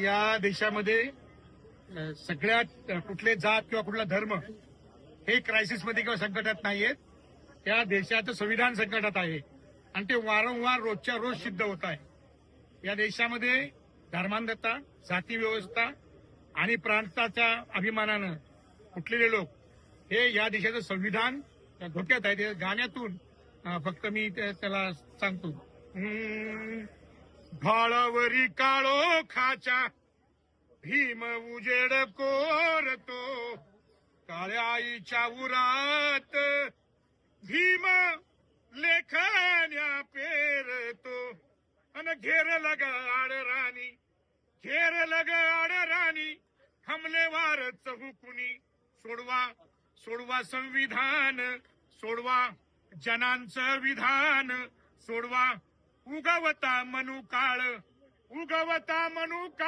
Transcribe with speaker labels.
Speaker 1: या देशामध्ये सगळ्यात कुठले जात किंवा कुठला धर्म हे क्रायसिसमध्ये किंवा संकटात नाहीयेत. या देशाचं संविधान संकटात आहे. आणि ते वारंवार रोजच्या रोज सिद्ध होत आहे. या देशामध्ये धर्मांधता जाती व्यवस्था आणि प्रांताच्या अभिमानानं उठलेले लोक हे या देशाचं संविधान धोक्यात आहे. ते गाण्यातून फक्त मी ते- त्याला सांगतो. भाळावरी काळो खाचा भीम उजेड कोरतो. काळ्या आईच्या उरात भीम लेखान्या पेरतो. अन घेर लग आड राणी घेर लग आड राणी हमलेवार चहुकुनी सोडवा सोडवा संविधान सोडवा जनांचं विधान सोडवा उगवता मनू काळ उगवता मनू काळ.